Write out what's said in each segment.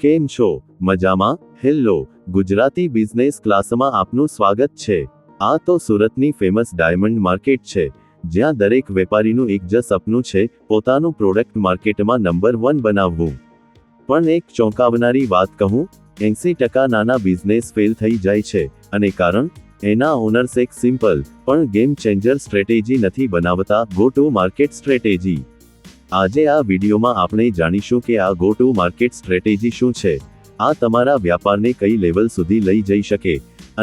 કેમ છો? મજામાં? હેલો, ગુજરાતી બિઝનેસ ક્લાસમાં આપનું સ્વાગત છે. આ તો સુરતની ફેમસ ડાયમંડ માર્કેટ છે, જ્યાં દરેક વેપારીનું એક જ સપનું છે, પોતાનું પ્રોડક્ટ માર્કેટમાં નંબર વન બનાવવું. પણ એક ચોંકાવનારી વાત કહું, એંસી ટકા નાના બિઝનેસ ફેલ થઈ જાય છે, અને કારણ? એના ઓનર્સ એક સિમ્પલ, પણ ગેમ ચેન્જર સ્ટ્રેટેજી નથી બનાવતા, ગો ટુ માર્કેટ સ્ટ્રેટેજી. આજે આ વિડીયોમાં આપણે જાણીશું કે આ ગો ટુ માર્કેટ સ્ટ્રેટેજી શું છે. આ તમારા વ્યાપારને કઈ લેવલ સુધી લઈ જઈ શકે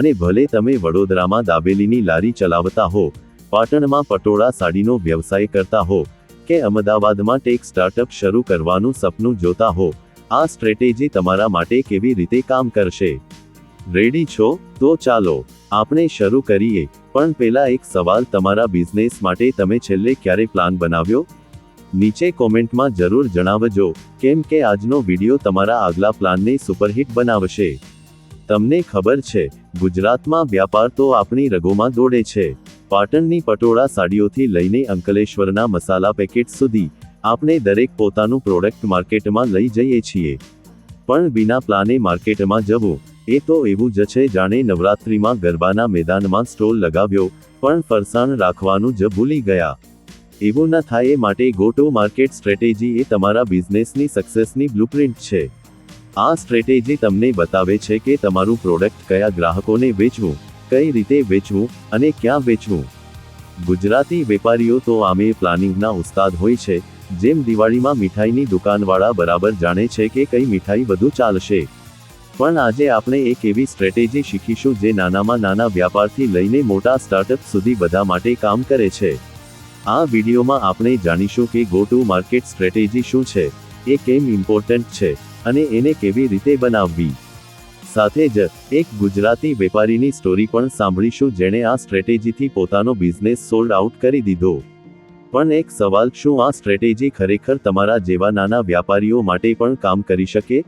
અને ભલે તમે વડોદરામાં દાબેલીની લારી ચલાવતા હો, પાટણમાં પટોળા સાડીનો વ્યવસાય કરતા હો કે અમદાવાદમાં ટેક સ્ટાર્ટઅપ શરૂ કરવાનું સપનું જોતા હો, આ સ્ટ્રેટેજી તમારા માટે કેવી રીતે કામ કરશે? રેડી છો? તો ચાલો, આપણે શરૂ કરીએ. પણ પેલા એક સવાલ તમારા બિઝનેસ માટે તમે છેલ્લે ક્યારે પ્લાન બનાવ્યો? નીચે કોમેન્ટમાં જરૂર જણાવજો, કેમ કે આજનો વીડિયો તમારા આગલા પ્લાનને સુપરહિટ બનાવશે. તમને ખબર છે, ગુજરાતમાં વ્યાપાર તો આપણી રગોમાં દોડે છે. પાટણની પટોળા સાડીઓથી લઈને અંકલેશ્વરના મસાલા પેકેટ સુધી, આપણે દરેક પોતાનું પ્રોડક્ટ માર્કેટમાં લઈ જઈએ છીએ. પણ બિના પ્લાને માર્કેટમાં જવું, એ તો એવું જ છે જાણે નવરાત્રિમાં ગરબાના મેદાનમાં સ્ટોલ લગાવ્યો, પણ ફરસાણ રાખવાનું જ ભૂલી ગયા. એવું ન થાય એ માટે ગોટો માર્કેટ સ્ટ્રેટેજી એ તમારા બિઝનેસની સક્સેસની બ્લુપ્રિન્ટ છે. આ સ્ટ્રેટેજી તમને બતાવે છે કે તમારું પ્રોડક્ટ કયા ગ્રાહકોને વેચવું, કઈ રીતે વેચવું અને ક્યાં વેચવું. ગુજરાતી વેપારીઓ તો આમે પ્લાનિંગના ઉસ્તાદ હોય છે, જેમ દિવાળીમાં મીઠાઈની દુકાનવાળા બરાબર જાણે છે કે કઈ મીઠાઈ વધુ ચાલશે. પણ આજે આપણે એક એવી સ્ટ્રેટેજી શીખીશું જે નાનામાં નાના વ્યાપારથી લઈને મોટા સ્ટાર્ટઅપ સુધી બધા માટે કામ કરે છે. આ વિડીયોમાં આપણે જાણીશું કે ગો ટુ માર્કેટ સ્ટ્રેટેજી શું છે, એ કેમ ઇમ્પોર્ટન્ટ છે, અને એને કેવી રીતે બનાવવી. સાથે જ, એક ગુજરાતી વેપારીની સ્ટોરી પણ સાંભળીશું જેણે આ સ્ટ્રેટેજીથી પોતાનો બિઝનેસ સોલ્ડ આઉટ કરી દીધો. પણ એક સવાલ, શું આ સ્ટ્રેટેજી ખરેખર તમારા જેવા નાના વ્યાપારીઓ માટે પણ કામ કરી શકે?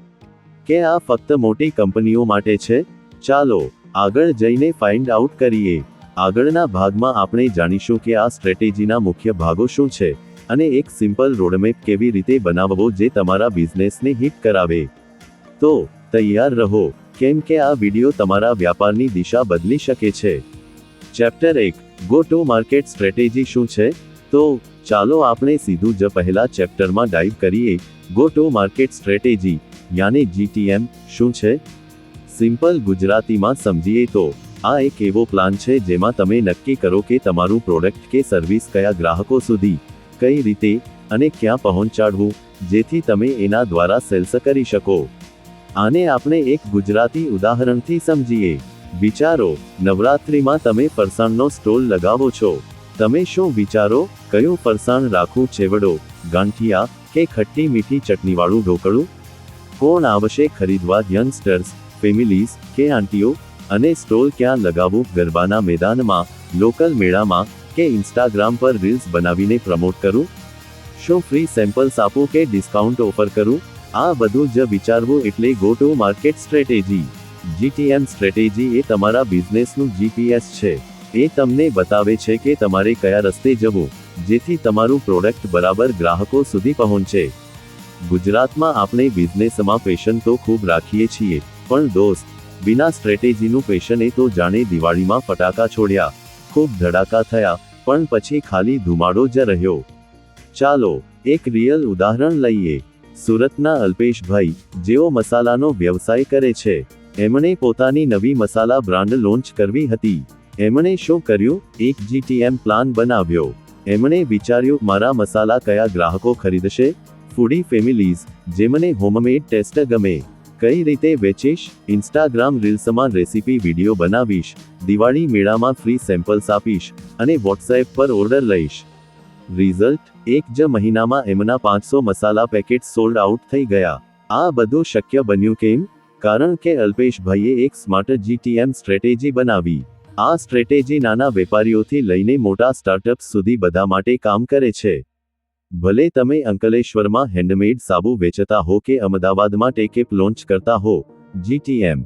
કે આ ફક્ત મોટી કંપનીઓ માટે છે? ચાલો, આગળ જઈને ફાઇન્ડ આઉટ કરીએ. આગળના ભાગમાં આપણે જાણીશું કે આ સ્ટ્રેટેજીના મુખ્ય ભાગો શું છે અને એક સિમ્પલ રોડમેપ કેવી રીતે બનાવવો જે તમારા બિઝનેસને હિટ કરાવે. તો, તૈયાર રહો, કેમ કે આ વિડિયો તમારા વ્યાપારની દિશા બદલી શકે છે. ચેપ્ટર એક, ગો ટુ માર્કેટ સ્ટ્રેટેજી શું છે? તો, ચાલો આપણે સીધું જ પહેલા ચેપ્ટરમાં ડાઇવ કરીએ, ગો ટુ માર્કેટ સ્ટ્રેટેજી, યાને જીટીએમ શું છે? સિમ્પલ ગુજરાતીમાં સમજીએ તો આ એક એવો પ્લાન છે જેમાં તમે નક્કી કરો કે તમારું પ્રોડક્ટ કે સર્વિસ કયા ગ્રાહકો સુધી, કઈ રીતે અને ક્યાં પહોંચાડવું, જેથી તમે એના દ્વારા સેલ્સ કરી શકો. આને આપણે એક ગુજરાતી ઉદાહરણથી સમજીએ. વિચારો, નવરાત્રિમાં તમે ફરસાણનો સ્ટોલ લગાવો છો. તમે શું વિચારો? કયું ફરસાણ રાખવું? છેવડો, ગાંઠિયા કે ખટ્ટી મીઠી ચટણીવાળું ઢોકળું? કોણ આવશે ખરીદવા? યંગસ્ટર્સ ફેમિલીઝ કે આંટીઓ? અને સ્ટોલ ક્યાં લગાવવું? ગરબાના મેદાનમાં, લોકલ મેળામાં કે ઇન્સ્ટાગ્રામ પર રીલ્સ બનાવીને પ્રમોટ કરું? શું ફ્રી સેમ્પલ્સ આપું કે ડિસ્કાઉન્ટ ઓફર કરું? આ બધું જ વિચારવું એટલે go to market strategy GTM strategy એ તમારા બિઝનેસનું જીપીએસ છે. એ તમને બતાવે છે કે તમારે કયા રસ્તે જવું, જેથી તમારું પ્રોડક્ટ બરાબર ગ્રાહકો સુધી પહોંચે. ગુજરાતમાં આપણે બિઝનેસમાં પેશન તો ખૂબ રાખીએ છીએ, પણ દોસ્ત વિના સ્ટ્રેટેજીનું પેશને તો જાણે દિવાળીમાં ફટાકા છોડ્યા, ખૂબ ધડાકા થયા, પણ પછી ખાલી ધુમાડો જ રહ્યો. ચાલો, એક રિયલ ઉદાહરણ લઈએ. સુરતના અલ્પેશભાઈ, જેઓ મસાલાનો વ્યવસાય કરે છે, એમણે પોતાની નવી મસાલા બ્રાન્ડ લોન્ચ કરવી હતી. એમણે શું કર્યું? એક જીટીએમ પ્લાન બનાવ્યો. એમણે વિચાર્યું, મારા મસાલા કયા ગ્રાહકો ખરીદશે? ફૂડી ફેમિલીઝ, જેમને હોમમેડ ટેસ્ટ ગમે. કઈ રીતે વેચીશ? ઇન્સ્ટાગ્રામ રીલ્સમાં રેસીપી વીડિયો બનાવીશ. દિવાળી મેળામાં ફ્રી સેમ્પલ્સ આપીશ અને વોટ્સએપ પર ઓર્ડર લઈશ. રિઝલ્ટ એક જ મહિનામાં એમના પાંચસો મસાલા પેકેટ સોલ્ડ આઉટ થઈ ગયા. આ બધું શક્ય બન્યું કેમ? કારણ કે અલ્પેશભાઈએ એક સ્માર્ટ જીટીએમ સ્ટ્રેટેજી બનાવી. આ સ્ટ્રેટેજી નાના વેપારીઓથી લઈને મોટા સ્ટાર્ટઅપ્સ સુધી બધા માટે કામ કરે છે. ભલે તમે અંકલેશ્વરમાં હેન્ડમેડ સાબુ વેચતા હો કે અમદાવાદમાં ટેકેપ લોન્ચ કરતા હો જીટીએમ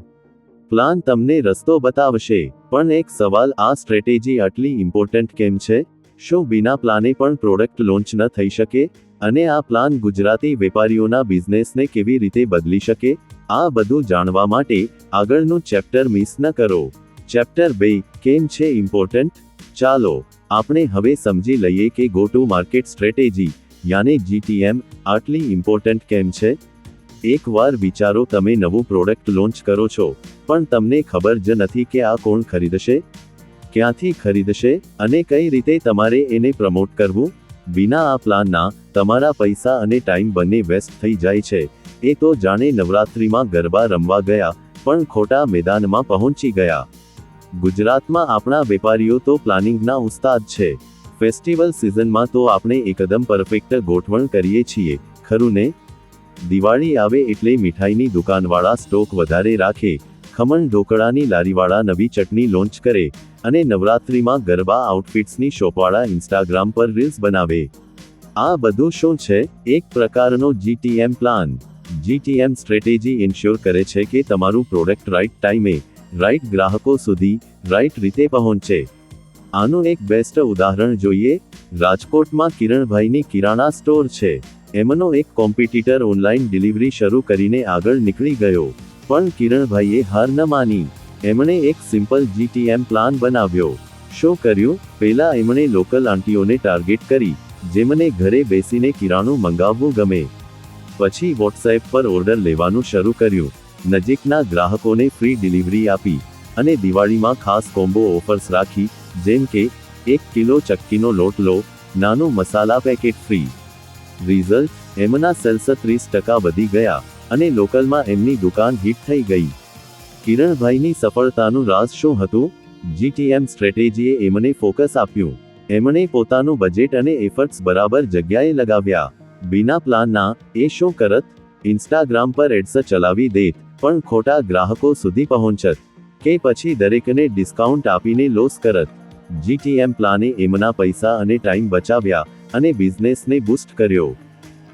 પ્લાન તમને રસ્તો બતાવશે, પણ એક સવાલ, આ સ્ટ્રેટેજી આટલી ઇમ્પોર્ટન્ટ કેમ છે? શું બિના પ્લાને પણ પ્રોડક્ટ લોન્ચ ન થઈ શકે? અને આ પ્લાન ગુજરાતી વેપારીઓના બિઝનેસને કેવી રીતે બદલી શકે? આ બધું જાણવા માટે આગળનું ચેપ્ટર મિસ ન કરો. ચેપ્ટર બે, કેમ છે ઇમ્પોર્ટન્ટ ચાલો આપણે હવે સમજી લઈએ કે ગો ટુ માર્કેટ સ્ટ્રેટેજી યાને જીટીએમ આટલી ઇમ્પોર્ટન્ટ કેમ છે? એકવાર વિચારો તમે નવું પ્રોડક્ટ લોન્ચ કરો છો, પણ તમને ખબર જ નથી કે આ કોણ ખરીદશે? ક્યાંથી ખરીદશે અને કઈ રીતે તમારે એને પ્રમોટ કરવું? વિના આ પ્લાનના, તમારા પૈસા અને ટાઈમ બંને વેસ્ટ થઈ જાય છે. એ તો જાણે નવરાત્રિમાં ગરબા રમવા ગયા, પણ ખોટા મેદાનમાં પહોંચી ગયા. ગુજરાતમાં આપણા વેપારીઓ તો પ્લાનિંગના ઉસ્તાદ છે. ફેસ્ટિવલ સિઝનમાં તો આપણે એકદમ પરફેક્ટ ગોઠવણ કરીએ છીએ. ખરું ને? દિવાળી આવે એટલે મીઠાઈની દુકાનવાળા સ્ટોક વધારે રાખે. ખમણ ઢોકળાની લારીવાળા નવી ચટણી લોન્ચ કરે અને નવરાત્રિમાં ગરબા આઉટફિટ્સની શોપવાળા ઇન્સ્ટાગ્રામ પર રીલ્સ બનાવે. આ બધું શું છે? એક પ્રકારનો GTM plan GTM strategy ensure કરે છે કે તમારું પ્રોડક્ટ રાઇટ ટાઈમે રાઇટ ગ્રાહકો સુધી રાઇટ રીતે પહોંચે. આનું એક બેસ્ટ ઉદાહરણ જોઈએ, રાજકોટમાં કિરણભાઈની કિરાણા સ્ટોર છે. એમનો એક કોમ્પિટિટર ઓનલાઈન ડિલિવરી શરૂ કરીને આગળ નીકળી ગયો. પણ કિરણભાઈએ હાર ન માની. એમણે એક સિમ્પલ જીટીએમ પ્લાન બનાવ્યો. શું કર્યું? પહેલા એમણે લોકલ આંટીઓને ટાર્ગેટ કરી, જેમને ઘરે બેસીને કિરાણું મંગાવવું ગમે. પછી વોટ્સએપ પર ઓર્ડર લેવાનું શરૂ કર્યું. નજીકના ગ્રાહકોને ફ્રી ડિલિવરી આપી અને દિવાળીમાં ખાસ કોમ્બો ઓફર્સ રાખી, જેમ કે, એક કિલો ચક્કીનો લોટ લો, નાનો મસાલા પેકેટ ફ્રી. રિઝલ્ટ, એમના સેલ્સ ત્રીસ ટકા વધી ગયા અને લોકલમાં એમની દુકાન હિટ થઈ ગઈ. કિરણભાઈની સફળતાનું રાજ શું હતું? જીટીએમ સ્ટ્રેટેજીએ એમને ફોકસ આપ્યું. એમણે પોતાનું બજેટ અને એફર્ટ્સ બરાબર જગ્યાએ લગાવ્યા. બિના પ્લાનના, એ શું કરત? ઇન્સ્ટાગ્રામ પર એડ્સ ચલાવી દેત. પણ ખોટા ગ્રાહકો સુધી પહોંચત. કે પછી દરેકને ડિસ્કાઉન્ટ આપીને લોસ કરત. જીટીએમ પ્લાને એમના પૈસા અને ટાઈમ બચાવ્યા અને બિઝનેસને બૂસ્ટ કર્યો.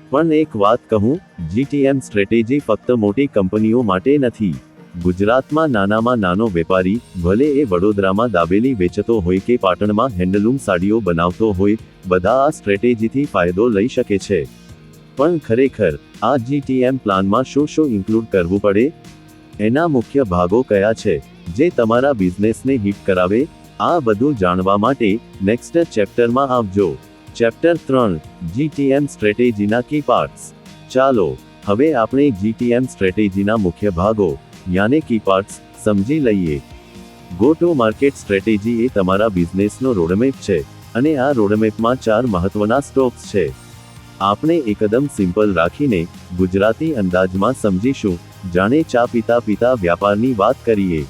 પણ એક વાત કહું જીટીએમ સ્ટ્રેટેજી ફક્ત મોટી કંપનીઓ માટે નથી. ગુજરાતમાં નાનામાં નાનો વેપારી, ભલે એ વડોદરામાં દાબેલી વેચતો હોય કે પાટણમાં હેન્ડલૂમ સાડીઓ બનાવતો હોય, બધા આ સ્ટ્રેટેજીથી ફાયદો લઈ શકે છે. પણ ખરેખર આ જીટીએમ પ્લાનમાં શું શું ઇન્ક્લુડ કરવું પડે? એના મુખ્ય ભાગો કયા છે, જે તમારા બિઝનેસને હિટ કરાવે? આ બધું જાણવા માટે નેક્સ્ટ ચેપ્ટરમાં આવજો. ચેપ્ટર ત્રણ જીટીએમ સ્ટ્રેટેજીના કી પાર્ટ્સ. ચાલો, હવે આપણે જીટીએમ સ્ટ્રેટેજીના મુખ્ય ભાગો, યાને કી પાર્ટ્સ, સમજી લઈએ. ગો ટુ માર્કેટ સ્ટ્રેટેજી એ તમારા બિઝનેસનો રોડમેપ છે, અને આ રોડમેપમાં ચાર મહત્વના સ્ટોક્સ છે. આપણે એકદમ સિમ્પલ રાખીને ગુજરાતી અંદાજમાં સમજીશું. જાણે ચા પીતા પીતા વ્યાપારની વાત કરીએ.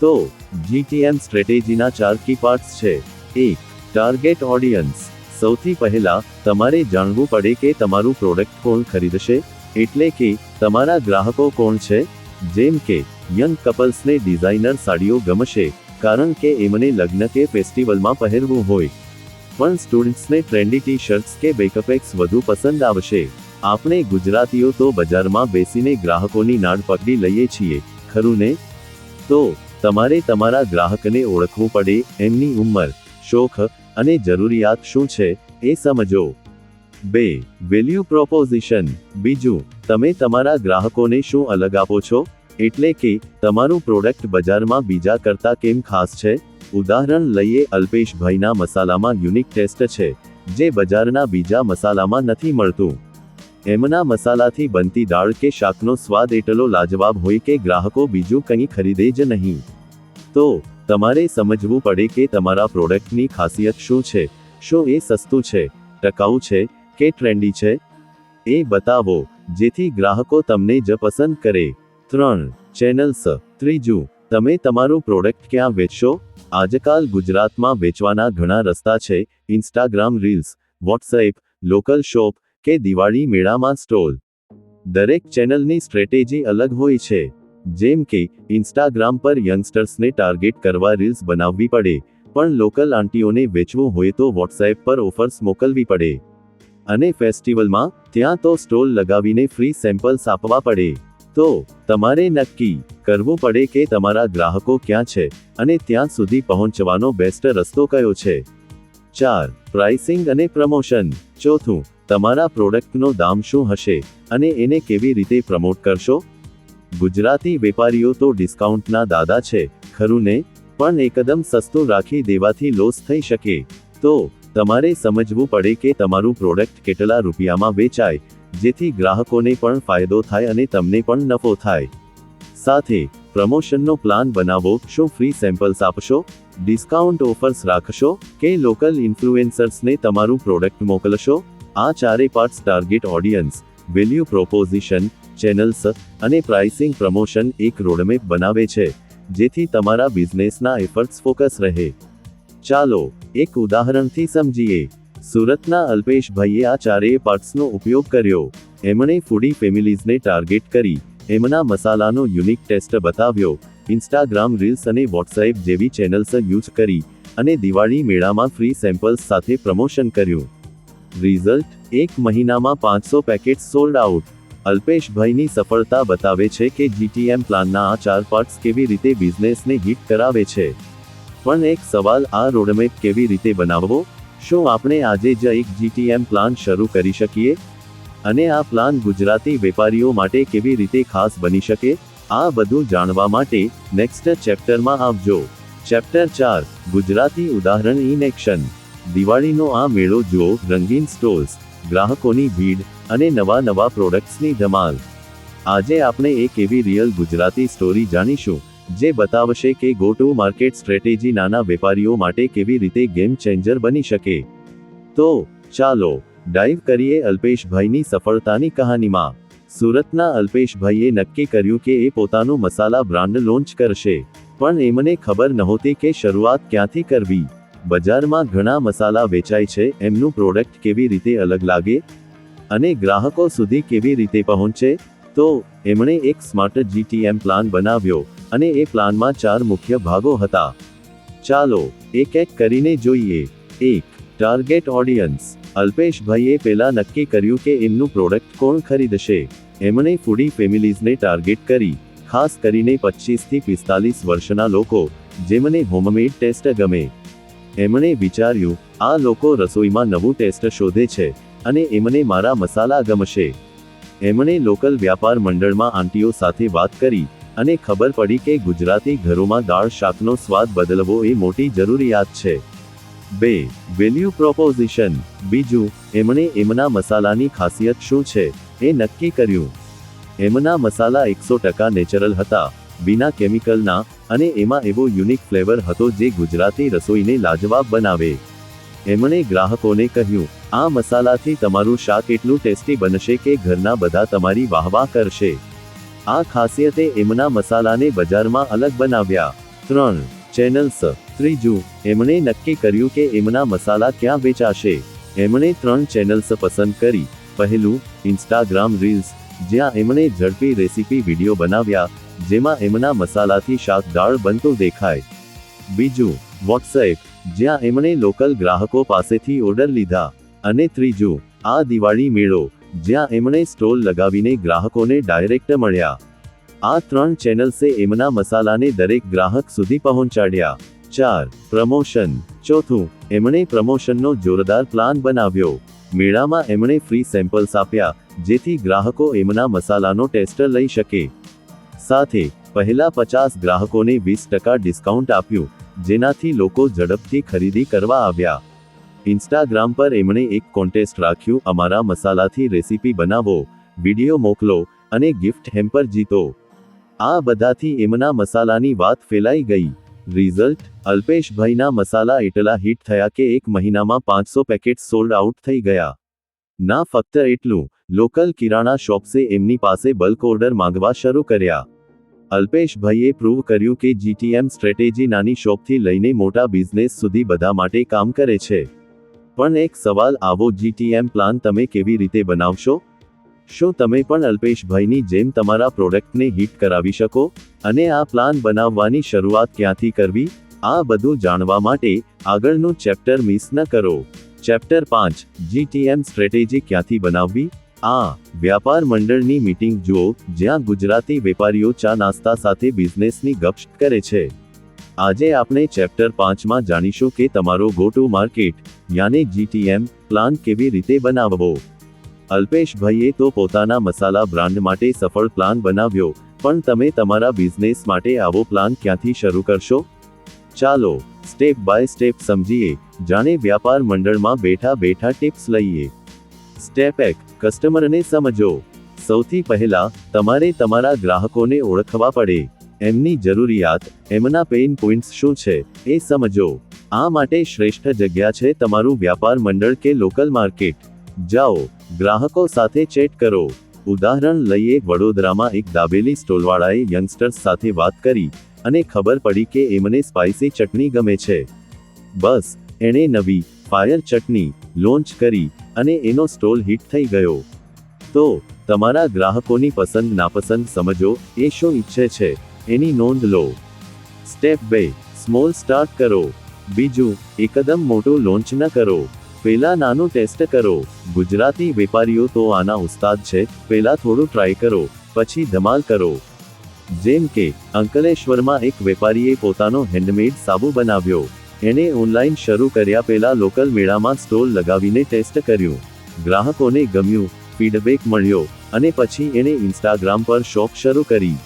તો જીટીએમ સ્ટ્રેટેજીના ચાર કી પાર્ટ્સ છે. એક, ટાર્ગેટ ઓડિયન્સ. સૌથી પહેલા, તમારે જાણવું પડે કે તમારું પ્રોડક્ટ કોણ ખરીદશે, એટલે કે તમારા ગ્રાહકો કોણ છે, જેમ કે યંગ કપલ્સને ડિઝાઇનર સાડીઓ ગમશે, કારણ કે એમને લગ્ન કે ફેસ્ટિવલમાં પહેરવું હોય. પણ સ્ટુડન્ટ્સને ટ્રેન્ડી ટી શર્ટ્સ કે બેકઅપેક્સ વધુ પસંદ આવશે. આપણે ગુજરાતીઓ તો બજારમાં બેસીને ગ્રાહકોની નાડ પકડી લઈએ છીએ, ખરું ને? તો, તમારે તમારા ગ્રાહકને ઓળખવું પડે, એમની ઉંમર, શોખ અને જરૂરિયાત શું છે, એ સમજો. બે વેલ્યુ પ્રોપોઝિશન બીજું, તમે તમારા ગ્રાહકોને શું અલગ આપો છો? એટલે કે, તમારું પ્રોડક્ટ બજારમાં બીજા કરતાં કેમ ખાસ છે? ઉદાહરણ લઈએ અલ્પેશભાઈના મસાલામાં યુનિક ટેસ્ટ છે, જે બજારના બીજા મસાલામાં નથી મળતું. એમના મસાલાથી બનતી દાળ કે શાકનો સ્વાદ એટલો લાજવાબ હોય કે ગ્રાહકો બીજું કંઈ ખરીદે જ નહીં. તો, તમારે સમજવું પડે કે તમારા પ્રોડક્ટની ખાસિયત શું છે, શું એ સસ્તું છે, ટકાઉ છે, કે ટ્રેન્ડી છે? એ બતાવો, જેથી ગ્રાહકો તમને જ પસંદ કરે. ત્રણ, ચેનલ્સ. ત્રીજું તમે તમારું પ્રોડક્ટ ક્યાં વેચશો? આજકાલ ગુજરાતમાં વેચવાના ઘણા રસ્તા છે. Instagram reels, WhatsApp, local shop કે દિવાળી મેળામાં સ્ટોલ. દરેક ચેનલની સ્ટ્રેટેજી અલગ હોય છે. જેમ કે, ઇન્સ્ટાગ્રામ પર યંગસ્ટર્સને ટાર્ગેટ કરવા રીલ્સ બનાવવી પડે, પણ લોકલ આંટીઓને વેચવું હોય તો વોટ્સએપ પર ઓફર્સ મોકલવી પડે. અને ફેસ્ટિવલમાં, ત્યાં તો સ્ટોલ લગાવીને ફ્રી સેમ્પલ્સ આપવા પડે. તો તમારે નક્કી કરવું પડે કે તમારા ગ્રાહકો ક્યાં છે અને ત્યાં સુધી પહોંચવાનો બેસ્ટ રસ્તો કયો છે. ચાર પ્રાઇસિંગ અને પ્રમોશન ચોથું, તમારા પ્રોડક્ટનો દામ શું હશે અને એને કેવી રીતે પ્રમોટ કરશો? ગુજરાતી વેપારીઓ તો ડિસ્કાઉન્ટના દાદા છે, ખરું ને? પણ એકદમ સસ્તું રાખી દેવાથી લોસ થઈ શકે. તો, તમારે સમજવું પડે કે તમારું પ્રોડક્ટ કેટલા રૂપિયામાં વેચાય જેથી ગ્રાહકોને પણ ફાયદો થાય અને તમને પણ નફો થાય. સાથે, પ્રમોશનનો પ્લાન બનાવો, શું ફ્રી સેમ્પલ્સ આપશો? ડિસ્કાઉન્ટ ઓફર્સ રાખશો કે લોકલ ઇન્ફ્લુએન્સર્સને તમારું પ્રોડક્ટ મોકલશો? આ ચારે parts target audience, value proposition, channels અને પ્રાઇસિંગ પ્રમોશન એક રોડમેપ બનાવે છે, જેથી તમારા બિઝનેસના એફર્ટ્સ ફોકસ રહે. ચાલો, એક ઉદાહરણથી સમજીએ. સુરતના અલ્પેશભાઈએ આ ચારેય પાર્ટ્સનો ઉપયોગ કર્યો. એમણે ફૂડી ફેમિલીઝને ટાર્ગેટ કરી. એમના મસાલાનો યુનિક ટેસ્ટ બતાવ્યો. ઇન્સ્ટાગ્રામ રીલ્સ અને વોટ્સએપ જેવી ચેનલ્સ યુઝ કરી અને દિવાળી મેળામાં ફ્રી સેમ્પલ્સ સાથે પ્રમોશન કર્યું. રિઝલ્ટ, એક મહિનામાં પાંચસો પેકેટ્સ સોલ્ડ આઉટ. અલ્પેશભાઈની સફળતા બતાવે છે કે જીટીએમ પ્લાનના આ ચાર પાર્ટ્સ કેવી રીતે બિઝનેસને હિટ કરાવે છે. પણ એક સવાલ આ રોડમેપ કેવી રીતે બનાવવો? શું આપણે આજે જ એક જીટીએમ પ્લાન શરૂ કરી શકીએ? અને આ પ્લાન ગુજરાતી વેપારીઓ માટે કેવી રીતે ખાસ બની શકે? આ બધું જાણવા માટે નેક્સ્ટ ચેપ્ટરમાં આવજો. ચેપ્ટર ચાર, ગુજરાતી ઉદાહરણ ઇન એક્શન દિવાળીનો આ મેળો જુઓ રંગીન સ્ટોલ્સ ગ્રાહકોની ભીડ અને નવા નવા પ્રોડક્ટ્સની ધમાલ. આજે આપણે એક એવી રિયલ ગુજરાતી સ્ટોરી જાણીશું. જે બતાવશે કે ગો ટુ માર્કેટ સ્ટ્રેટેજી નાના વેપારીઓ માટે કેવી રીતે ગેમ ચેન્જર બની શકે. તો, ચાલો ડાઈવ કરીએ અલ્પેશભાઈની સફળતાની કહાનીમાં. સુરતના અલ્પેશભાઈએ નક્કી કર્યું કે એ પોતાનું મસાલા બ્રાન્ડ લોન્ચ કરશે. પણ એમને ખબર નહોતી કે શરૂઆત ક્યાંથી કરવી. બજારમાં ઘણા મસાલા વેચાય છે, એમનું પ્રોડક્ટ કેવી રીતે અલગ લાગે? અને ગ્રાહકો સુધી કેવી રીતે પહોંચે? તો, એમણે એક સ્માર્ટ જીટીએમ પ્લાન બનાવ્યો. અને એ પ્લાનમાં ચાર મુખ્ય ભાગો હતા. ચાલો, એક એક કરીને જોઈએ. એક ટાર્ગેટ ઓડિયન્સ અલ્પેશભાઈએ પહેલા નક્કી કર્યું કે એમનું પ્રોડક્ટ કોણ ખરીદશે. એમણે ફૂડી ફેમિલીઝને ટાર્ગેટ કરી. ખાસ કરીને પચીસથી પિસ્તાલીસ વર્ષના લોકો, જેમને હોમમેડ ટેસ્ટ ગમે. એમણે વિચાર્યું, આ લોકો રસોઈમાં નવું ટેસ્ટ શોધે છે, અને એમને મારા મસાલા ગમશે. એમણે લોકલ વ્યાપાર મંડળમાં આંટીઓ સાથે વાત કરી. અને ખબર પડી કે ગુજરાતી ઘરોમાં દાળ શાકનો સ્વાદ બદલવો એ મોટી જરૂરિયાત છે. બે વેલ્યુ પ્રોપોઝિશન બીજું, એમણે એમના મસાલાની ખાસિયત શું છે? એ નક્કી કર્યું. એમના મસાલા એકસો ટકા નેચરલ હતા, વિના કેમિકલના અને એમાં એવો યુનિક ફ્લેવર હતો જે ગુજરાતી રસોઈને લાજવાબ બનાવે. એમણે ગ્રાહકોને કહ્યું, આ મસાલાથી તમારું શાક એટલું ટેસ્ટી બનશે કે ઘરના બધા તમારી વાહવાહ કરશે. આ ખાસિયતે એમના મસાલાને બજારમાં અલગ બનાવ્યા. ત્રણ, ચેનલ્સ. ત્રીજું, એમણે નક્કી કર્યું કે એમના મસાલા ક્યાં વેચાશે. એમણે ત્રણ ચેનલ્સ પસંદ કરી. પહેલું, ઇન્સ્ટાગ્રામ રીલ્સ, જ્યાં એમણે ઝડપી રેસીપી વીડિયો બનાવ્યા, જેમાં એમના મસાલાથી શાક દાળ બનતું દેખાય. બીજું, વોટ્સએપ, જ્યાં એમણે લોકલ ગ્રાહકો પાસેથી ઓર્ડર લીધા. અને ત્રીજું, આ દિવાળી મેળો જ્યાં એમણે સ્ટોલ લગાવીને ગ્રાહકોને ડાયરેક્ટ મળ્યા. આ ત્રણ ચેનલ્સે એમના મસાલાને દરેક ગ્રાહક સુધી પહોંચાડ્યા. ચાર, પ્રમોશન. ચોથું, એમણે પ્રમોશનનો જોરદાર પ્લાન બનાવ્યો. મેળામાં એમણે ફ્રી સેમ્પલ્સ આપ્યા, જેથી ગ્રાહકો એમના મસાલાનો ટેસ્ટ લઈ શકે. સાથે, પહેલા પચાસ ગ્રાહકોને વીસ ટકા ડિસ્કાઉન્ટ આપ્યું, જેનાથી લોકો ઝડપથી ખરીદી કરવા આવ્યા. ઇન્સ્ટાગ્રામ પર એમણે એક કોન્ટેસ્ટ રાખ્યું, અમારા મસાલાથી રેસીપી બનાવો, વીડિયો મોકલો અને ગિફ્ટ હેમ્પર જીતો. આ બધાથી એમના મસાલાની વાત ફેલાઈ ગઈ. રિઝલ્ટ? અલ્પેશભાઈના મસાલા એટલા હિટ થયા કે એક મહિનામાં પાંચસો પેકેટ સોલ્ડ આઉટ થઈ ગયા. ના, ફક્ત એટલું. લોકલ કિરાણા શોપ્સે એમની પાસે બલ્ક ઓર્ડર માંગવા શરૂ કર્યા. અલ્પેશભાઈએ પ્રૂવ કર્યું કે જીટીએમ સ્ટ્રેટેજી નાની શોપથી લઈને મોટા બિઝનેસ સુધી બધા માટે કામ કરે છે. પણ એક સવાલ, આવો જીટીએમ પ્લાન તમે કેવી રીતે બનાવશો? શું તમે પણ અલ્પેશભાઈની જેમ તમારા પ્રોડક્ટને હિટ કરાવી શકો? અને આ પ્લાન બનાવવાની શરૂઆત ક્યાંથી કરવી? આ બધું જાણવા માટે આગળનું ચેપ્ટર મિસ ન કરો. ચેપ્ટર પાંચ જીટીએમ સ્ટ્રેટેજી ક્યાંથી બનાવવી? આ, વ્યાપાર મંડળની મીટિંગ જુઓ, જ્યાં ગુજરાતી વેપારીઓ ચા નાસ્તા સાથે બિઝનેસની ગપશપ કરે છે. આજે આપણે ચેપ્ટર પાંચમાં જાણીશું કે તમારો ગો ટુ માર્કેટ, યાને જીટીએમ પ્લાન કેવી રીતે બનાવવો. અલ્પેશભાઈએ તો પોતાના મસાલા બ્રાન્ડ માટે સફળ પ્લાન બનાવ્યો, પણ તમે તમારા બિઝનેસ માટે આવો પ્લાન ક્યાંથી શરૂ કરશો? ચાલો, સ્ટેપ બાય સ્ટેપ સમજીએ, જાણે વ્યાપાર મંડળમાં બેઠા બેઠા ટિપ્સ લઈએ. સ્ટેપ એક, કસ્ટમરને સમજો. સૌથી પહેલા, તમારે તમારા ગ્રાહકોને ઓળખવા પડે. એમની જરૂરિયાત, એમના પેઇન પોઈન્ટ્સ શું છે, એ સમજો. આ માટે શ્રેષ્ઠ જગ્યા છે તમારું વ્યાપાર મંડળ કે લોકલ માર્કેટ જાઓ, ગ્રાહકો સાથે ચેટ કરો. ઉદાહરણ લઈએ, વડોદરામાં એક દાબેલી સ્ટોલવાળાએ યંગસ્ટર્સ સાથે વાત કરી અને ખબર પડી કે એમને સ્પાઇસી ચટણી ગમે છે. બસ, એણે નવી ફાયર ચટણી લોન્ચ કરી અને એનો સ્ટોલ હિટ થઈ ગયો. તો, તમારા ગ્રાહકોની પસંદ નાપસંદ સમજો, એ શું ઈચ્છે છે? એની નોંધ લો. સ્ટેપ બે સ્મોલ સ્ટાર્ટ કરો. બીજું, એકદમ મોટું લોન્ચ ન કરો. પેલા નાનું ટેસ્ટ કરો. ગુજરાતી વેપારીઓ તો આના ઉસ્તાદ છે પેલા થોડું ટ્રાય કરો, પછી ધમાલ કરો. જેમ કે, અંકલેશ્વરમાં એક વેપારીએ પોતાનો હેન્ડમેડ સાબુ બનાવ્યો. એણે ઓનલાઈન શરૂ કર્યા પહેલા લોકલ મેળામાં સ્ટોલ લગાવીને ટેસ્ટ કર્યું. ગ્રાહકોને ગમ્યું ફીડબેક મળ્યો, અને પછી એણે ઇન્સ્ટાગ્રામ પર શોપ શરૂ કરી.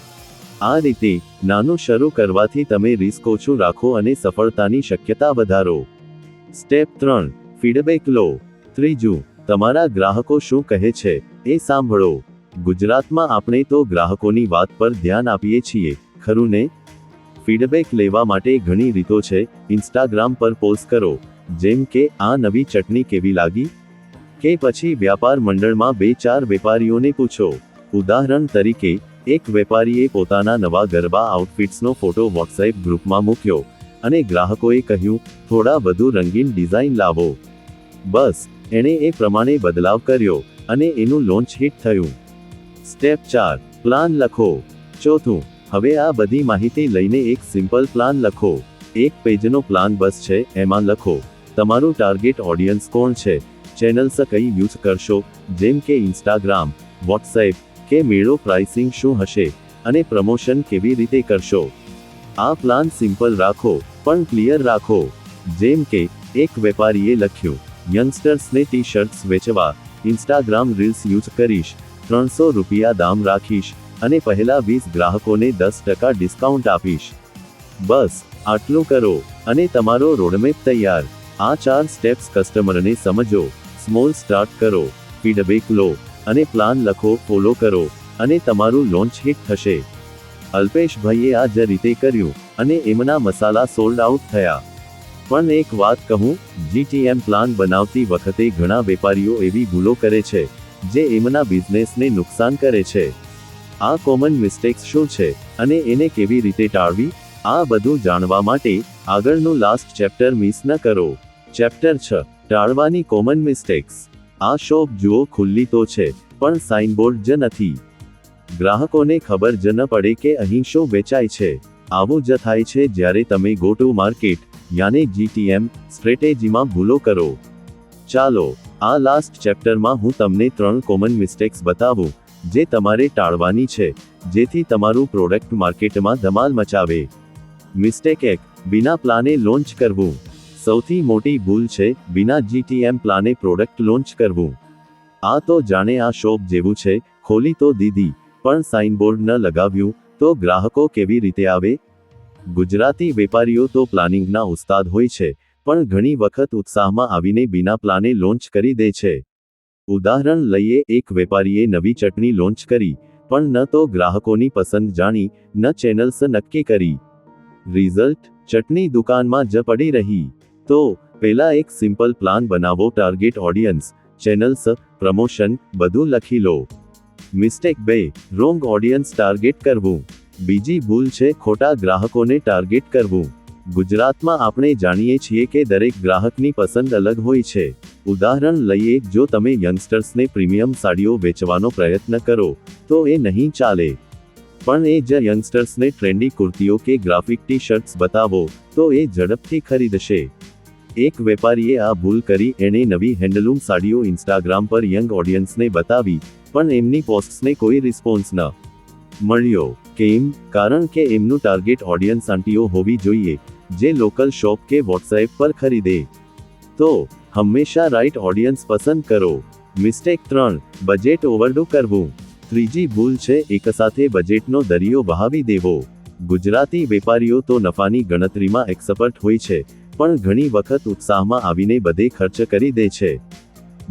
આ રીતે, નાનું શરૂ કરવાથી તમે રિસ્ક ઓછું રાખો અને સફળતાની શક્યતા વધારો. સ્ટેપ ત્રણ ફીડબેક લો. ત્રીજું, તમારા ગ્રાહકો શું કહે છે? એ સાંભળો. ગુજરાતમાં આપણે તો ગ્રાહકોની વાત પર ધ્યાન આપીએ છીએ, ખરું ને? ફીડબેક લેવા માટે ઘણી રીતો છે. ઇન્સ્ટાગ્રામ પર પોસ્ટ કરો. જેમ કે, આ નવી ચટણી કેવી લાગી? કે પછી વ્યાપાર મંડળમાં બે ચાર વેપારીઓને પૂછો. ઉદાહરણ તરીકે એક વેપારીએ પોતાના નવા ગરબા આઉટફિટ્સનો ફોટો વોટ્સએપ ગ્રુપમાં મૂક્યો અને ગ્રાહકોએ કહ્યું, થોડા વધુ રંગીન ડિઝાઇન લાવો. બસ, એણે એ પ્રમાણે બદલાવ કર્યો અને એનું લોન્ચ હિટ થયું. સ્ટેપ ચાર પ્લાન લખો. ચોથું, હવે આ બધી માહિતી લઈને એક સિમ્પલ પ્લાન લખો. એક પેજનો પ્લાન બસ છે, એમાં લખો, તમારું ટાર્ગેટ ઓડિયન્સ કોણ છે? ચેનલ્સ કઈ યુઝ કરશો? જેમ કે ઇન્સ્ટાગ્રામ વોટ્સએપ કે મેળો પ્રાઇસિંગ શું હશે અને પ્રમોશન કેવી રીતે કરશો? આ પ્લાન સિમ્પલ રાખો, પણ ક્લિયર રાખો. જેમ કે, એક વેપારીએ લખ્યું, યંગસ્ટર્સને ટી શર્ટ્સ વેચવા, ઇન્સ્ટાગ્રામ રીલ્સ યુઝ કરીશ, ત્રણસો રૂપિયા દામ રાખીશ અને પહેલા વીસ ગ્રાહકોને દસ ટકા ડિસ્કાઉન્ટ આપીશ. બસ, આટલું કરો અને તમારો રોડમેપ તૈયાર. આ ચાર સ્ટેપ્સ કસ્ટમરને સમજો. સ્મોલ સ્ટાર્ટ કરો. ફીડબેક લો. અને પ્લાન લખો, ફોલો કરો, અને તમારું લોન્ચ હિટ થશે. અલ્પેશભાઈએ આ જ રીતે કર્યું, અને એમના મસાલા સોલ્ડ આઉટ થયા. પણ એક વાત કહું, જીટીએમ પ્લાન બનાવતી વખતે ઘણા વેપારીઓ એવી ભૂલો કરે છે, જે એમના બિઝનેસને નુકસાન કરે છે. આ કોમન મિસ્ટેક્સ શું છે, અને એને કેવી રીતે ટાળવી? આ બધું જાણવા માટે આગળનું લાસ્ટ ચેપ્ટર મિસ ન કરો. ચેપ્ટર છ, ટાળવાની કોમન મિસ્ટેક્સ. આ શોપ જુઓ, ખુલ્લી તો છે, પણ સાઇનબોર્ડ જ નથી. ગ્રાહકોને ખબર જ ન પડે કે અહીં શું વેચાય છે. આવું જ થાય છે જ્યારે તમે ગો ટુ માર્કેટ યાને જીટીએમ સ્ટ્રેટેજીમાં ભૂલો કરો. ચાલો, આ લાસ્ટ ચેપ્ટરમાં હું તમને ત્રણ કોમન મિસ્ટેક્સ બતાવું, જે તમારે ટાળવાની છે, જેથી તમારું પ્રોડક્ટ માર્કેટમાં ધમાલ મચાવે. મિસ્ટેક એક, બિના પ્લાને લોન્ચ કરવું. સૌથી મોટી ભૂલ છે, બિના જીટીએમ પ્લાને પ્રોડક્ટ લોન્ચ કરવું. આ તો જાણે આ શોપ જેવું છે, ખોલી તો દીધી, પણ સાઇનબોર્ડ ન લગાવ્યું, તો ગ્રાહકો કેવી રીતે આવે? ગુજરાતી વેપારીઓ તો પ્લાનિંગના ઉસ્તાદ હોય છે, પણ ઘણી વખત ઉત્સાહમાં આવીને બિના પ્લાને લોન્ચ કરી દે છે. ઉદાહરણ લઈએ, એક વેપારીએ નવી ચટણી લોન્ચ કરી, પણ ન તો ગ્રાહકોની પસંદ જાણી, ન ચેનલ્સ નક્કી કરી. રિઝલ્ટ, ચટણી દુકાનમાં જ પડી રહી. તો પહેલા એક સિમ્પલ પ્લાન બનાવો ટાર્ગેટ ઓડિયન્સ ચેનલ્સ પ્રમોશન બધું લખી લો. મિસ્ટેક બે રોંગ ઓડિયન્સ ટાર્ગેટ કરવું. બીજી ભૂલ છે, ખોટા ગ્રાહકોને ટાર્ગેટ કરવું. ગુજરાતમાં આપણે જાણીએ છીએ કે દરેક ગ્રાહકની પસંદ અલગ હોય છે. ઉદાહરણ લઈએ, જો તમે યંગસ્ટર્સને પ્રીમિયમ સાડીઓ વેચવાનો પ્રયત્ન કરો, તો એ નહીં ચાલે. પણ એ જ યંગસ્ટર્સને ટ્રેન્ડી કુર્તીઓ કે ગ્રાફિક ટી શર્ટ્સ બતાવો, તો એ ઝડપથી ખરીદશે. એક વેપારીએ આ ભૂલ કરી, એણે નવી હેન્ડલૂમ સાડીઓ ઇન્સ્ટાગ્રામ પર યંગ ઓડિયન્સને બતાવી, પણ એમની પોસ્ટ્સને કોઈ રિસ્પોન્સ ન મળ્યો. કેમ? કારણ કે એમનું ટાર્ગેટ ઓડિયન્સ આંટીઓ હોવી જોઈએ, જે લોકલ શોપ કે વોટ્સએપ પર ખરીદે. તો, હંમેશા રાઇટ ઓડિયન્સ પસંદ કરો. મિસ્ટેક ત્રણ, બજેટ ઓવરડુ કરવું. ત્રીજી ભૂલ છે એકસાથે બજેટનો દરિયો બહાવી દેવો. ગુજરાતી વેપારીઓ તો નફાની ગણતરીમાં એક્સપર્ટ હોય છે પણ ઘણી વખત ઉત્સાહમાં આવીને બધે ખર્ચ કરી દે છે.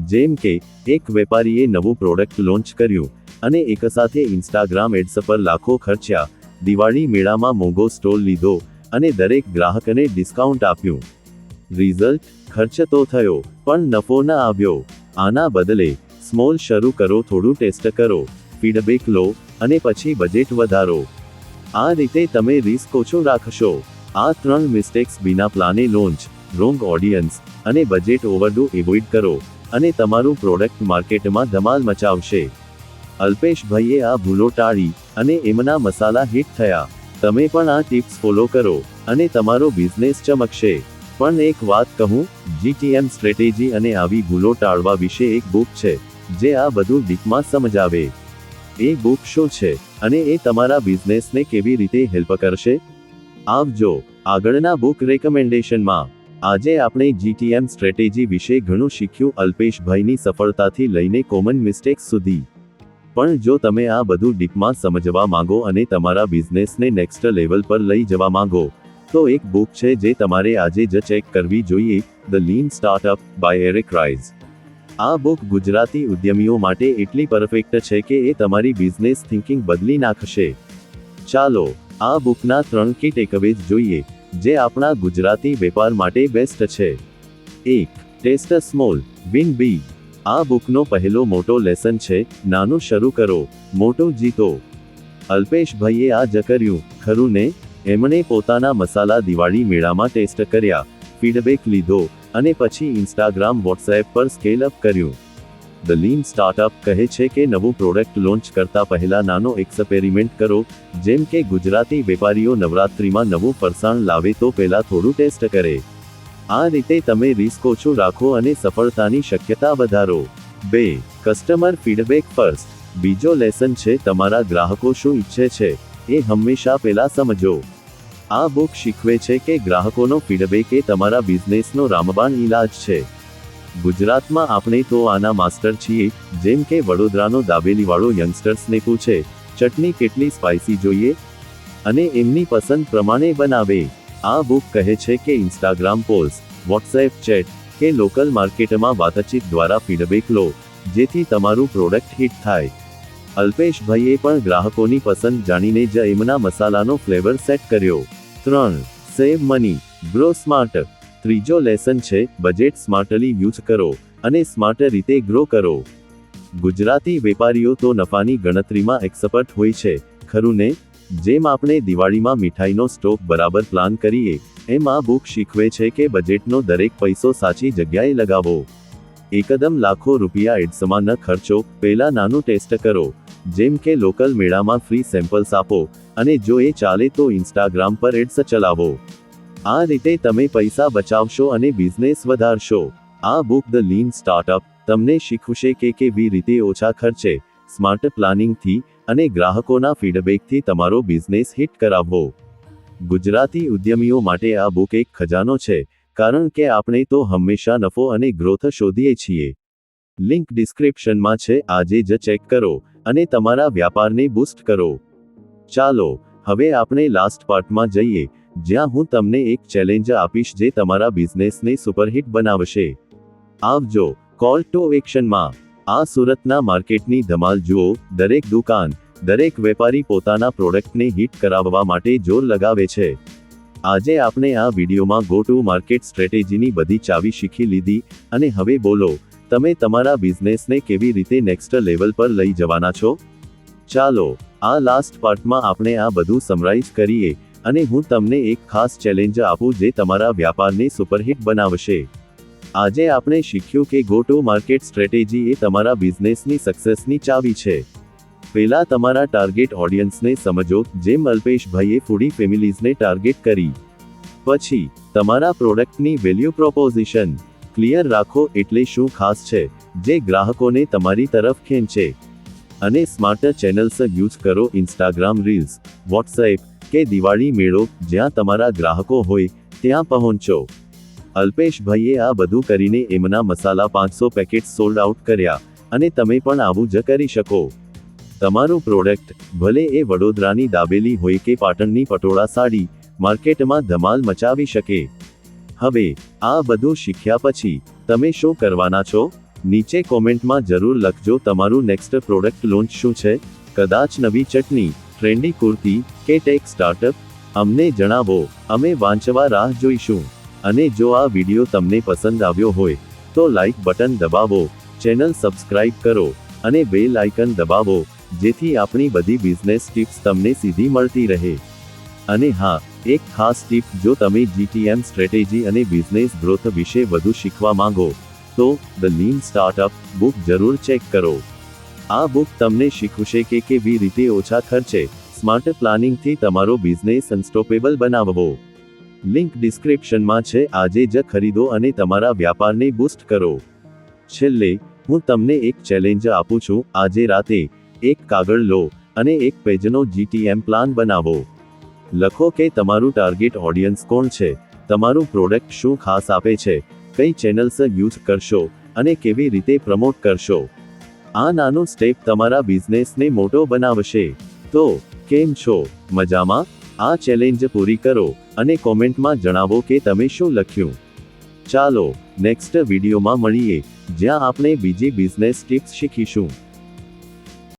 જેમ કે, એક વેપારીએ નવું પ્રોડક્ટ લોન્ચ કર્યું, અને એકસાથે ઇન્સ્ટાગ્રામ એડ્સ પર લાખો ખર્ચ્યા, દિવાળી મેળામાં મોંઘો સ્ટોલ લીધો, અને દરેક ગ્રાહકને ડિસ્કાઉન્ટ આપ્યું. રિઝલ્ટ ખર્ચ તો થયો, પણ નફો ન આવ્યો. આના બદલે સ્મોલ શરૂ કરો, થોડું ટેસ્ટ કરો ફીડબેક લો, અને પછી બજેટ વધારો. આ રીતે તમે રિસ્ક ઓછો રાખશો. આ ત્રણ મિસ્ટેક્સ બિના પ્લાને લોન્ચ રોંગ ઓડિયન્સ અને બજેટ ઓવરડુ એવોઇડ કરો, અને તમારું પ્રોડક્ટ માર્કેટમાં ધમાલ મચાવશે. અલ્પેશભાઈએ આ ભૂલો ટાળી, અને એમના મસાલા હિટ થયા. તમે પણ આ ટિપ્સ ફોલો કરો, અને તમારો બિઝનેસ ચમકશે. પણ એક વાત કહું જીટીએમ સ્ટ્રેટેજી અને આવી ભૂલો ટાળવા વિશે એક બુક છે, જે આ બધું ડીપમાં સમજાવે. એ બુક શું છે, અને એ તમારા બિઝનેસને કેવી રીતે હેલ્પ કરશે? આવજો આગળના બુક રેકમેન્ડેશનમાં આજે આપણે જીટીએમ સ્ટ્રેટેજી વિશે ઘણું શીખ્યું અલ્પેશભાઈની સફળતાથી લઈને કોમન મિસ્ટેક્સ સુધી. પણ જો તમે આ બધું ડીપમાં સમજવા માંગો અને તમારા બિઝનેસને નેક્સ્ટ લેવલ પર લઈ જવા માંગો, તો એક બુક છે જે તમારે આજે જ ચેક કરવી જોઈએ the lean startup by Eric Ries આ બુક ગુજરાતી ઉદ્યમીઓ માટે એટલી પરફેક્ટ છે કે એ તમારી બિઝનેસ થિંકિંગ બદલી નાખશે. ચાલો આ બુકના ત્રણ કી ટેકઅવેઝ જોઈએ, જે આપણા ગુજરાતી વેપાર માટે બેસ્ટ છે. એક, ટેસ્ટ સ્મોલ, વિન બી. આ બુકનો પહેલો મોટો લેસન છે, નાનું શરૂ કરો, મોટું જીતો. અલ્પેશભાઈએ આ જ કર્યું ખરું ને એમણે પોતાના મસાલા દિવાળી મેળામાં ટેસ્ટ કર્યા, ફીડબેક લીધો, અને પછી ઇન્સ્ટાગ્રામ, વોટ્સએપ પર સ્કેલ અપ કર્યું. ધ લીન સ્ટાર્ટઅપ કહે છે કે નવું પ્રોડક્ટ લોન્ચ કરતા પહેલા નાનો એક્સપેરિમેન્ટ કરો, જેમ કે ગુજરાતી વેપારીઓ નવરાત્રિમાં નવું ફરસાણ લાવે તો પહેલા થોડું ટેસ્ટ કરે. આ રીતે તમે રિસ્ક ઓછું રાખો અને સફળતાની શક્યતા વધારો. બે કસ્ટમર ફીડબેક ફર્સ્ટ બીજો લેસન છે, તમારા ગ્રાહકો શું ઈચ્છે છે, એ હંમેશા પહેલા સમજો. આ બુક શીખવે છે કે ગ્રાહકોનો ફીડબેક એ તમારા બિઝનેસનો રામબાણ ઈલાજ છે. ગુજરાતમાં આપણે તો આના માસ્ટર છીએ, જેમ કે વડોદરાનો દાબેલીવાળો યંગસ્ટર્સને પૂછે, ચટણી કેટલી સ્પાઇસી જોઈએ? અને એમની પસંદ પ્રમાણે બનાવે. આ બુક કહે છે કે ઇન્સ્ટાગ્રામ પોલ્સ વોટ્સએપ ચેટ કે લોકલ માર્કેટમાં વાતચીત દ્વારા ફીડબેક લો, જેથી તમારું પ્રોડક્ટ હિટ થાય. અલ્પેશભાઈએ પણ ગ્રાહકોની પસંદ જાણીને જ એમના મસાલાનો ફ્લેવર સેટ કર્યો. ત્રણ સેવ મની ગ્રો સ્માર્ટ ત્રીજો લેસન છે બજેટ સ્માર્ટલી યુઝ કરો અને સ્માર્ટ રીતે ગ્રો કરો. ગુજરાતી વેપારીઓ તો નફાની ગણતરીમાં એક્સપર્ટ હોય છે, ખરું ને? જેમ આપણે દિવાળીમાં મીઠાઈનો સ્ટોક બરાબર પ્લાન કરીએ, એમ આ બુક શીખવે છે કે બજેટનો દરેક પૈસો સાચી જગ્યાએ લગાવો. એકદમ લાખો રૂપિયા એડ્સમાં ન ખર્ચો, પહેલા નાનું ટેસ્ટ કરો. જેમ કે લોકલ મેળામાં ફ્રી સેમ્પલ્સ આપો, અને જો એ ચાલે તો ઇન્સ્ટાગ્રામ પર એડ્સ ચલાવો. આ રીતે તમે પૈસા બચાવશો અને બિઝનેસ વધારશો. આ બુક ધ લીન સ્ટાર્ટઅપ તમને શીખવશે કે કેવી રીતે ઓછા ખર્ચે સ્માર્ટ પ્લાનિંગથી અને ગ્રાહકોના ફીડબેકથી તમારો બિઝનેસ હિટ કરાવવો. ગુજરાતી ઉદ્યમીઓ માટે આ બુક એક ખજાનો છે, કારણ કે આપણે તો હંમેશા નફો અને ગ્રોથ શોધીએ છીએ. લિંક ડિસ્ક્રિપ્શનમાં છે, આજે જ ચેક કરો અને તમારા વ્યાપારને બૂસ્ટ કરો. ચાલો, હવે આપણે લાસ્ટ પાર્ટમાં જઈએ જ્યાં હું તમને એક ચેલેન્જ આપીશ જે તમારા બિઝનેસને સુપરહિટ બનાવશે. આવજો કોલ ટુ એક્શનમાં આ સુરતના માર્કેટની ધમાલ જુઓ, દરેક દુકાન, દરેક વેપારી પોતાના પ્રોડક્ટને હિટ કરાવવા માટે જોર લગાવે છે. આજે આપણે આ વિડીયોમાં ગો ટુ માર્કેટ સ્ટ્રેટેજીની બધી ચાવી શીખી લીધી, અને હવે બોલો, તમે તમારા બિઝનેસને કેવી રીતે નેક્સ્ટ લેવલ પર લઈ જવાના છો? ચાલો, આ લાસ્ટ પાર્ટમાં આપણે આ બધું સમરાઇઝ કરીએ અને હું તમને એક ખાસ ચેલેન્જ આપું જે તમારા વ્યાપારને સુપરહિટ બનાવશે. આજે આપણે શીખ્યું કે ગો ટુ માર્કેટ સ્ટ્રેટેજી એ તમારા બિઝનેસની સક્સેસની ચાવી છે. પહેલા તમારા ટાર્ગેટ ઓડિયન્સને સમજો, જેમ અલ્પેશભાઈએ ફૂડી ફેમિલીઝને ટાર્ગેટ કરી. પછી, તમારા પ્રોડક્ટની વેલ્યુ પ્રોપોઝિશન ક્લિયર રાખો એટલે શું ખાસ છે, જે ગ્રાહકોને તમારી તરફ ખેંચે. અને સ્માર્ટ ચેનલ્સ યુઝ કરો ઇન્સ્ટાગ્રામ રીલ્સ વોટ્સએપ કે દિવાળી મેળો, જ્યાં તમારા ગ્રાહકો હોય, ત્યાં પહોંચો. અલ્પેશભાઈએ આ બધું કરીને એમના મસાલા પાંચસો પેકેટ સોલ્ડ આઉટ કર્યા, અને તમે પણ આવું જ કરી શકો. તમારું પ્રોડક્ટ, ભલે એ વડોદરાની દાબેલી હોય કે પાટણની પટોળા સાડી, માર્કેટમાં ધમાલ મચાવી શકે. હવે, આ બધું શીખ્યા પછી, તમે શું કરવાના છો? નીચે કોમેન્ટમાં જરૂર લખજો તમારું નેક્સ્ટ પ્રોડક્ટ લોન્ચ શું છે? કદાચ નવી ચટણી ટ્રેન્ડી કુર્તી, કે ટેક સ્ટાર્ટઅપ? અમને જણાવો, અમે વાંચવા રાહ જોઈશું. અને જો આ વિડિયો તમને પસંદ આવ્યો હોય, તો લાઈક બટન દબાવો, ચેનલ સબસ્ક્રાઇબ કરો, અને બેલ આઇકન દબાવો, જેથી આપણી બધી બિઝનેસ ટિપ્સ તમને સીધી મળતી રહે. અને હા, એક ખાસ ટીપ, જો તમે જીટીએમ સ્ટ્રેટેજી અને બિઝનેસ ગ્રોથ વિશે વધુ શીખવા માંગો, તો ધ લીન સ્ટાર્ટઅપ બુક જરૂર ચેક કરો. આ બુક તમને શીખવશે કે કેવી રીતે ઓછા ખર્ચે સ્માર્ટ પ્લાનિંગથી તમારો બિઝનેસ અનસ્ટોપેબલ બનાવવો. લિંક ડિસ્ક્રિપ્શનમાં છે, આજે જ ખરીદો અને તમારા વ્યાપારને બૂસ્ટ કરો. છેલ્લે, હું તમને એક ચેલેન્જ આપું છું, આજે રાતે એક કાગળ લો અને એક પેજનો જીટીએમ પ્લાન બનાવો. લખો કે તમારું ટાર્ગેટ ઓડિયન્સ કોણ છે, તમારું પ્રોડક્ટ શું ખાસ આપે છે, કઈ ચેનલ્સ યુઝ કરશો અને કેવી રીતે પ્રમોટ કરશો. આ નાનો સ્ટેપ તમારા બિઝનેસને મોટો બનાવશે. તો, કેમ છો? મજામાં? આ ચેલેન્જ પૂરી કરો અને કોમેન્ટમાં જણાવો કે તમે શું લખ્યું. ચાલો, નેક્સ્ટ વિડીયોમાં મળીએ, જ્યાં આપણે બીજી બિઝનેસ ટિપ્સ શીખીશું.